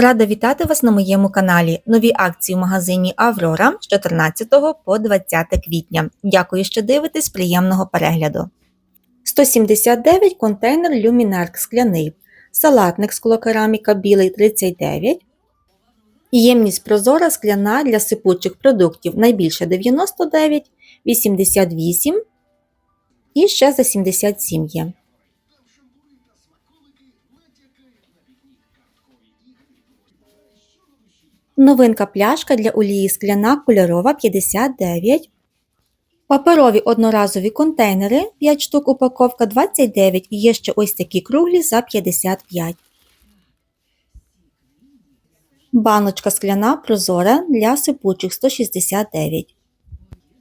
Рада вітати вас на моєму каналі. Нові акції в магазині Аврора з 14 по 20 квітня. Дякую, що дивитесь. Приємного перегляду. 179 контейнер Люмінарк скляний, салатник склокераміка білий 39, ємність прозора скляна для сипучих продуктів найбільше 99, 88 і ще за 77 є. Новинка пляшка для олії скляна кольорова 59. Паперові одноразові контейнери 5 штук упаковка 29 і є ще ось такі круглі за 55. Баночка скляна прозора для сипучих 169.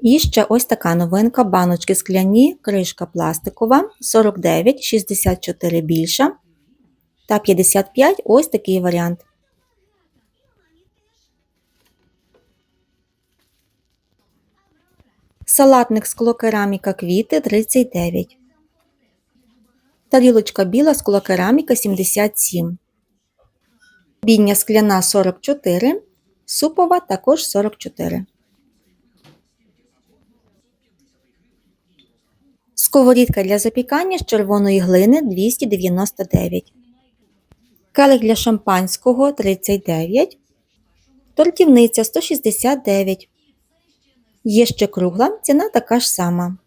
І ще ось така новинка баночки скляні, кришка пластикова 49, 64 більша та 55 ось такий варіант. Салатник склокераміка квіти 39. Тарілочка біла склокераміка 77. Біння скляна 44. Супова також 44. Сковорідка для запікання з червоної глини 299. Келих для шампанського 39. Тортівниця 169. Є ще кругла, ціна така ж сама.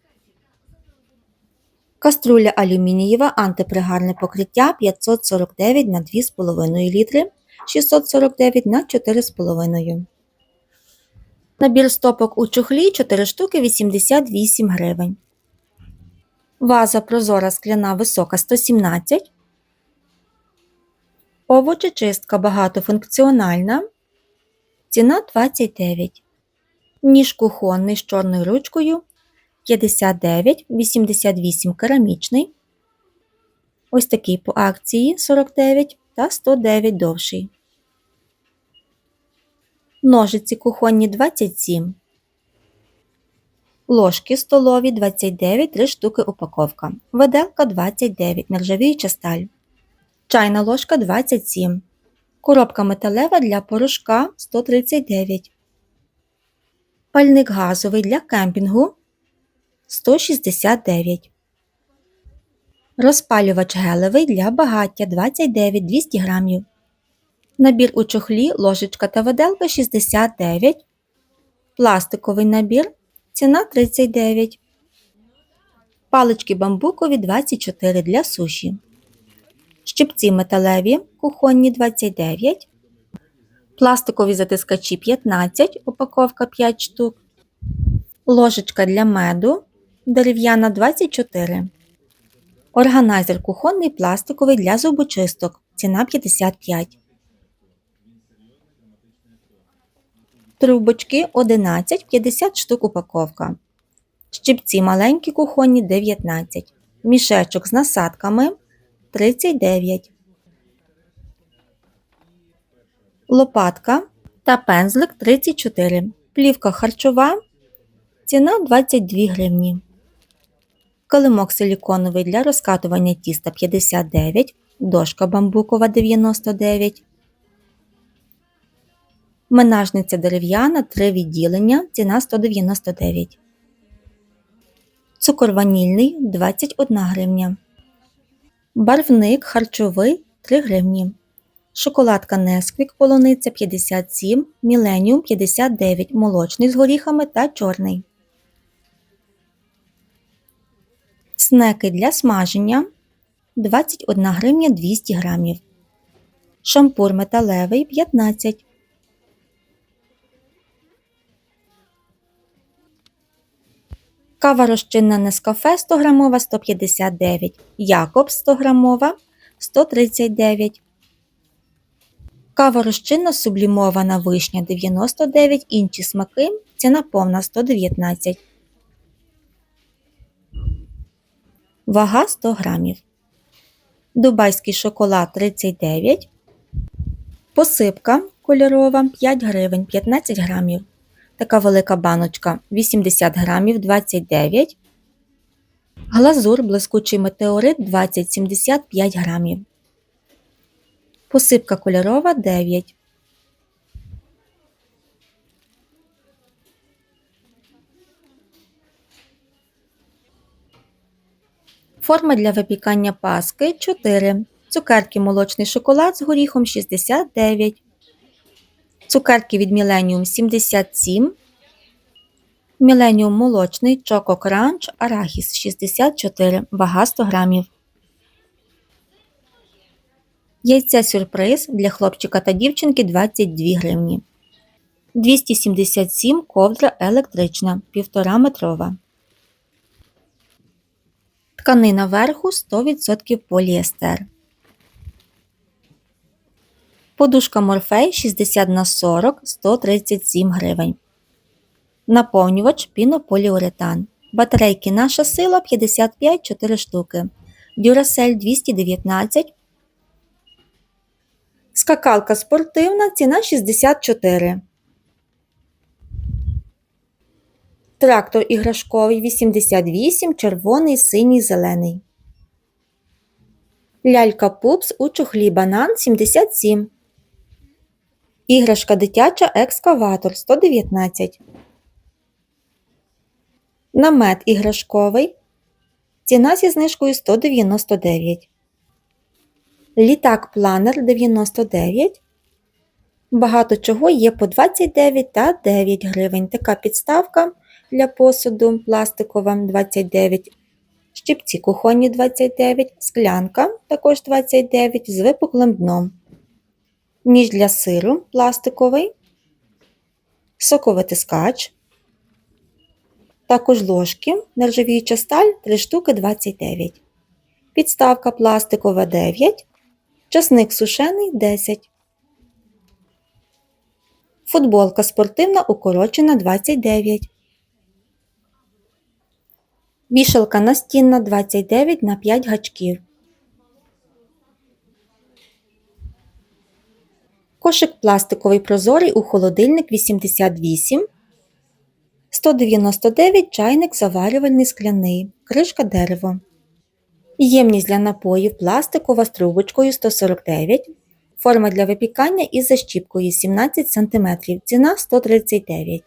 Каструля алюмінієва антипригарне покриття 549 на 2,5 літри, 649 на 4,5. Набір стопок у чохлі 4 штуки 88 гривень. Ваза прозора скляна висока 117. Овочечистка багатофункціональна. Ціна 29. Ніж кухонний з чорною ручкою 59, 88 керамічний. Ось такий по акції 49 та 109 довший. Ножиці кухонні 27. Ложки столові 29, 3 штуки упаковка. Виделка 29, нержавіюча сталь. Чайна ложка 27. Коробка металева для порошка 139. Пальник газовий для кемпінгу 169. Розпалювач гелевий для багаття 29 200 грамів. Набір у чохлі, ложечка та виделка 69. Пластиковий набір. Ціна 39. Палички бамбукові 24 для суші. Щипці металеві кухонні 29 пластикові затискачі 15, упаковка 5 штук, ложечка для меду дерев'яна 24, органайзер кухонний пластиковий для зубочисток, ціна 55. Трубочки 11, 50 штук упаковка. Щипці маленькі кухонні 19. Мішечок з насадками 39. Лопатка та пензлик 34, плівка харчова, ціна 22 гривні. Килимок силіконовий для розкатування тіста 59, дошка бамбукова 99. Менажниця дерев'яна 3 відділення, ціна 199. Цукор ванільний 21 гривня. Барвник харчовий 3 гривні. Шоколадка Несквік полуниця 57, Міленіум 59, молочний з горіхами та чорний. Снеки для смаження 21 гривня 200 грамів. Шампур металевий 15. Кава розчинна Нескафе 100 грамова 159, Якобс 100 грамова 139. Кава розчинна сублімована вишня 99, інші смаки, ціна повна 119. Вага 100 грамів. Дубайський шоколад 39. Посипка кольорова 5 гривень 15 грамів. Така велика баночка 80 грамів 29. Глазур блискучий метеорит 20-75 грамів. Посипка кольорова 9. Форма для випікання паски 4. Цукерки молочний шоколад з горіхом 69. Цукерки від Millennium 77. Millennium молочний Choco Crunch Арахіс 64. Вага 100 грамів. Яйце сюрприз для хлопчика та дівчинки 22 гривні. 277 ковдра електрична 1,5 метрова. Тканина верху 100% поліестер. Подушка Морфей 60 на 40 137 гривень. Наповнювач пінополіуретан. Батарейки наша сила 55 4 штуки. Дюрасель 219. Скакалка спортивна ціна 64. Трактор іграшковий 88, червоний, синій, зелений. Лялька пупс у чохлі банан 77. Іграшка дитяча екскаватор 119. Намет іграшковий. Ціна зі знижкою 199. Літак планер 99. Багато чого є по 29 та 9 гривень. Така підставка для посуду пластикова 29. Щипці кухонні 29, склянка також 29 з випуклим дном. Ніж для сиру пластиковий, соковитискач. Також ложки, нержавіюча сталь 3 штуки 29. Підставка пластикова 9. Часник сушений 10. Футболка спортивна укорочена 29. Вішалка настінна 29 на 5 гачків. Кошик пластиковий прозорий у холодильник 88. 199 чайник заварювальний скляний. Кришка дерево. Ємність для напоїв пластикова з трубочкою 149. Форма для випікання із защіпкою 17 см. Ціна 139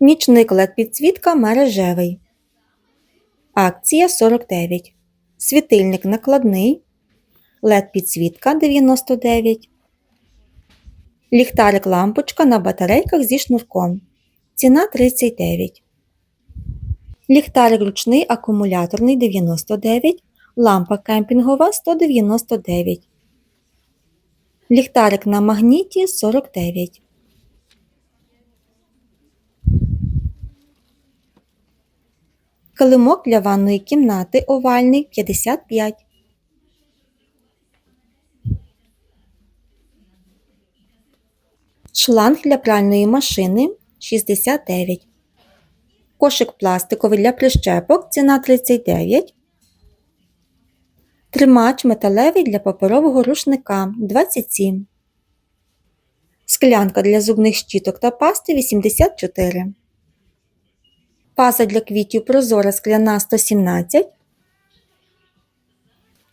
Нічник led підсвітка мережевий. Акція 49. Світильник накладний. led підсвітка 99. Ліхтарик лампочка на батарейках зі шнурком. Ціна 39. Ліхтарик ручний акумуляторний 99. Лампа кемпінгова 199. Ліхтарик на магніті 49. Килимок для ванної кімнати овальний 55. Шланг для пральної машини 69. Кошик пластиковий для прищепок ціна 39. Тримач металевий для паперового рушника 27. Склянка для зубних щіток та пасти 84. Паза для квітів прозора скляна 117.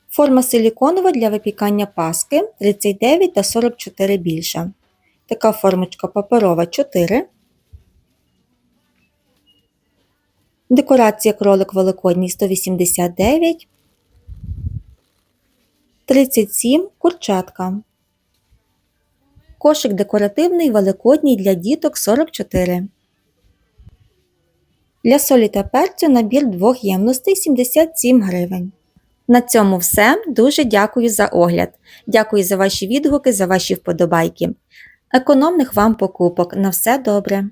Форма силіконова для випікання паски 39 та 44 більша. Така формочка паперова 4. Декорація кролик великодній 189. 37 курчатка. Кошик декоративний великодній для діток 44. Для солі та перцю набір двох ємностей 77 гривень. На цьому все. Дуже дякую за огляд. Дякую за ваші відгуки, за ваші вподобайки. Економних вам покупок. На все добре!